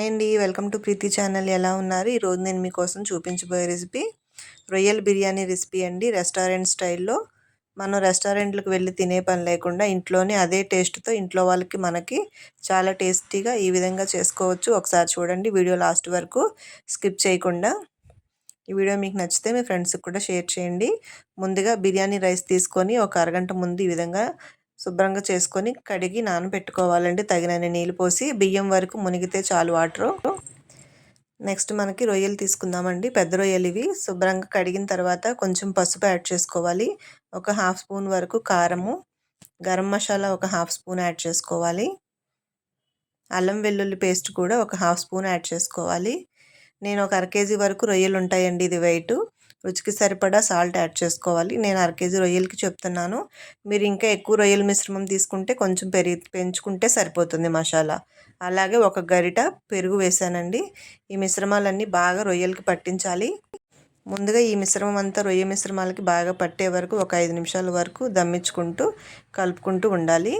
And welcome to Preethi channel. ఎలా ఉన్నారు? ఈరోజు నేను మీకోసం చూపించబోయే రెసిపీ రొయ్యల్ బిర్యానీ రెసిపీ అండి. రెస్టారెంట్ స్టైల్లో మనం రెస్టారెంట్లకు వెళ్ళి తినే పని లేకుండా ఇంట్లోనే అదే టేస్ట్తో ఇంట్లో వాళ్ళకి మనకి చాలా టేస్టీగా ఈ విధంగా చేసుకోవచ్చు. ఒకసారి చూడండి వీడియో లాస్ట్ వరకు స్కిప్ చేయకుండా. ఈ వీడియో మీకు నచ్చితే మీ ఫ్రెండ్స్కి కూడా షేర్ చేయండి. ముందుగా బిర్యానీ రైస్ తీసుకొని ఒక అరగంట ముందు ఈ విధంగా శుభ్రంగా చేసుకొని కడిగి నానబెట్టుకోవాలండి. తగినన్ని నీళ్ళు పోసి బియ్యం వరకు మునిగితే చాలు వాటరు. నెక్స్ట్ మనకి రొయ్యలు తీసుకుందామండి. పెద్ద రొయ్యలు ఇవి. శుభ్రంగా కడిగిన తర్వాత కొంచెం పసుపు యాడ్ చేసుకోవాలి. ఒక హాఫ్ స్పూన్ వరకు కారము. గరం మసాలా ఒక హాఫ్ స్పూన్ యాడ్ చేసుకోవాలి. అల్లం వెల్లుల్లి పేస్ట్ కూడా ఒక హాఫ్ స్పూన్ యాడ్ చేసుకోవాలి. నేను ఒక అర కేజీ వరకు రొయ్యలు ఉంటాయండి ఇది వెయిట్. రుచికి సరిపడా సాల్ట్ యాడ్ చేసుకోవాలి. నేను అర కేజీ రొయ్యలకి చెప్తున్నాను. మీరు ఇంకా ఎక్కువ రొయ్యల మిశ్రమం తీసుకుంటే కొంచెం పెరిగి పెంచుకుంటే సరిపోతుంది మసాలా. అలాగే ఒక గరిట పెరుగు వేసానండి. ఈ మిశ్రమాలన్నీ బాగా రొయ్యలకి పట్టించాలి. ముందుగా ఈ మిశ్రమం అంతా రొయ్య మిశ్రమాలకి బాగా పట్టే వరకు ఒక ఐదు నిమిషాల వరకు దమ్మించుకుంటూ కలుపుకుంటూ ఉండాలి.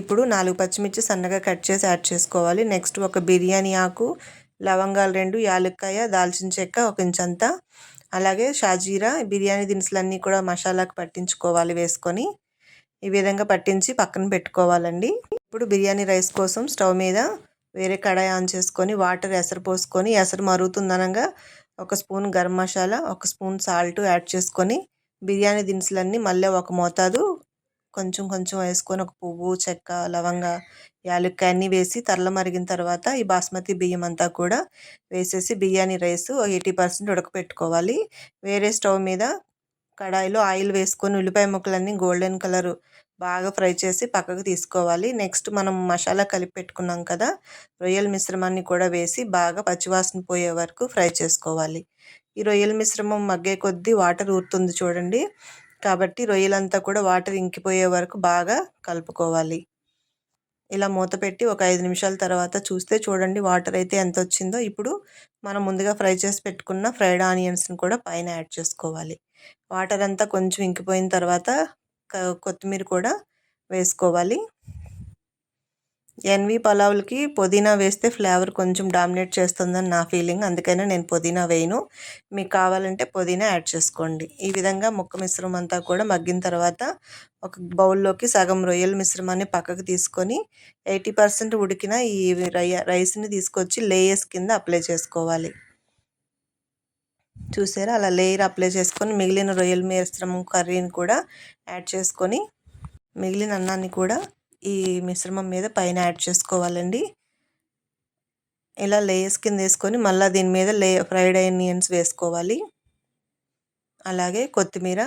ఇప్పుడు నాలుగు పచ్చిమిర్చి సన్నగా కట్ చేసి యాడ్ చేసుకోవాలి. నెక్స్ట్ ఒక బిర్యానీ ఆకు లవంగాలు రెండు యాలక్కాయ దాల్చిన చెక్క ఒక ఇంచంతా. అలాగే షాజీరా బిర్యానీ దినుసులన్నీ కూడా మసాలాకు పట్టించుకోవాలి వేసుకొని. ఈ విధంగా పట్టించి పక్కన పెట్టుకోవాలండి. ఇప్పుడు బిర్యానీ రైస్ కోసం స్టవ్ మీద వేరే కడాయి ఆన్ చేసుకొని వాటర్ ఎసరు పోసుకొని ఎసరు మరుగుతుందనగా ఒక స్పూన్ గరం మసాలా ఒక స్పూన్ సాల్ట్ యాడ్ చేసుకొని బిర్యానీ దినుసులన్నీ మళ్ళీ ఒక మోతాదు కొంచెం కొంచెం వేసుకొని ఒక పువ్వు చెక్క లవంగ యాలక్కాయ అన్నీ వేసి తరల మరిగిన తర్వాత ఈ బాస్మతి బియ్యం అంతా కూడా వేసేసి బియ్యాన్ని రైస్ ఎయిటీ పర్సెంట్ ఉడకపెట్టుకోవాలి. వేరే స్టవ్ మీద కడాయిలో ఆయిల్ వేసుకొని ఉల్లిపాయ ముక్కలన్నీ గోల్డెన్ కలర్ బాగా ఫ్రై చేసి పక్కకు తీసుకోవాలి. నెక్స్ట్ మనం మసాలా కలిపి పెట్టుకున్నాం కదా రొయ్యల మిశ్రమాన్ని కూడా వేసి బాగా పచ్చివాసన పోయే వరకు ఫ్రై చేసుకోవాలి. ఈ రొయ్యల మిశ్రమం మగ్గే కొద్దీ వాటర్ ఊరుతుంది చూడండి. కాబట్టి రొయ్యలంతా కూడా వాటర్ ఇంకిపోయే వరకు బాగా కలుపుకోవాలి. ఇలా మూత పెట్టి ఒక ఐదు నిమిషాల తర్వాత చూస్తే చూడండి వాటర్ అయితే ఎంత వచ్చిందో ఇప్పుడు మనం ముందుగా ఫ్రై చేసి పెట్టుకున్న ఫ్రైడ్ ఆనియన్స్ని కూడా పైన యాడ్ చేసుకోవాలి. వాటర్ అంతా కొంచెం ఇంకిపోయిన తర్వాత కొత్తిమీర కూడా వేసుకోవాలి. ఎన్వి పలావులకి పుదీనా వేస్తే ఫ్లేవర్ కొంచెం డామినేట్ చేస్తుందని నా ఫీలింగ్. అందుకనే నేను పుదీనా వేయను. మీకు కావాలంటే పుదీనా యాడ్ చేసుకోండి. ఈ విధంగా ముక్క మిశ్రమం అంతా కూడా మగ్గిన తర్వాత ఒక బౌల్లోకి సగం రొయ్యల మిశ్రమాన్ని పక్కకు తీసుకొని ఎయిటీ పర్సెంట్ ఉడికిన ఈ రైస్ని తీసుకొచ్చి లేయర్స్ కింద అప్లై చేసుకోవాలి. చూసారా? అలా లేయర్ అప్లై చేసుకొని మిగిలిన రొయ్యల మిశ్రమం కర్రీని కూడా యాడ్ చేసుకొని మిగిలిన అన్నాన్ని కూడా ఈ మిశ్రమం మీద పైన యాడ్ చేసుకోవాలండి. ఇలా లేయర్స్ కింద వేసుకొని మళ్ళీ దీని మీద లే ఫ్రైడ్ ఆనియన్స్ వేసుకోవాలి. అలాగే కొత్తిమీర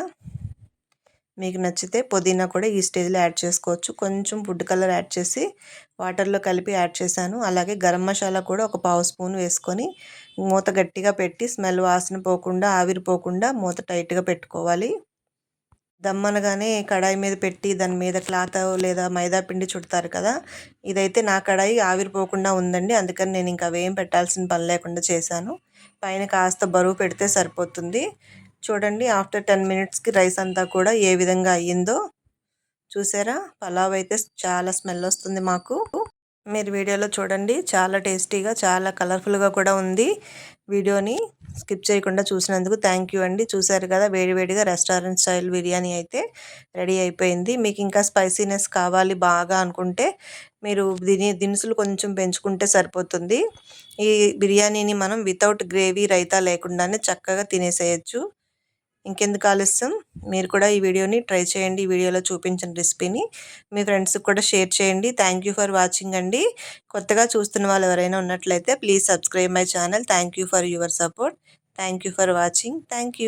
మీకు నచ్చితే పుదీనా కూడా ఈ స్టేజ్లో యాడ్ చేసుకోవచ్చు. కొంచెం ఫుడ్ కలర్ యాడ్ చేసి వాటర్లో కలిపి యాడ్ చేశాను. అలాగే గరం మసాలా కూడా ఒక పావు స్పూన్ వేసుకొని మూత గట్టిగా పెట్టి స్మెల్ వాసన పోకుండా ఆవిరిపోకుండా మూత టైట్గా పెట్టుకోవాలి. దమ్ అనగానే కడాయి మీద పెట్టి దాని మీద క్లాత్ లేదా మైదా పిండి చుడతారు కదా ఇదైతే నా కడాయి ఆవిరిపోకుండా ఉందండి. అందుకని నేను ఇంకా అవేం పెట్టాల్సిన పని లేకుండా చేశాను. పైన కాస్త బరువు పెడితే సరిపోతుంది. చూడండి ఆఫ్టర్ టెన్ మినిట్స్కి రైస్ అంతా కూడా ఏ విధంగా అయ్యిందో. చూసారా? పలావ్ అయితే చాలా స్మెల్ వస్తుంది మాకు. మీరు వీడియోలో చూడండి. చాలా టేస్టీగా చాలా కలర్ఫుల్గా కూడా ఉంది. వీడియోని స్కిప్ చేయకుండా చూసినందుకు థ్యాంక్ యూ అండి. చూసారు కదా వేడివేడిగా రెస్టారెంట్ స్టైల్ బిర్యానీ అయితే రెడీ అయిపోయింది. మీకు ఇంకా స్పైసీనెస్ కావాలి బాగా అనుకుంటే మీరు దీని దినుసులు కొంచెం పెంచుకుంటే సరిపోతుంది. ఈ బిర్యానీని మనం వితౌట్ గ్రేవీ రైతా లేకుండానే చక్కగా తినేసేయచ్చు. ఇంకెందుకు ఆలస్యం? మీరు కూడా ఈ వీడియోని ట్రై చేయండి. ఈ వీడియోలో చూపించిన రెసిపీని మీ ఫ్రెండ్స్కి కూడా షేర్ చేయండి. థ్యాంక్ ఫర్ వాచింగ్ అండి. కొత్తగా చూస్తున్న వాళ్ళు ఎవరైనా ఉన్నట్లయితే please subscribe my channel. Thank for your support thank for watching thank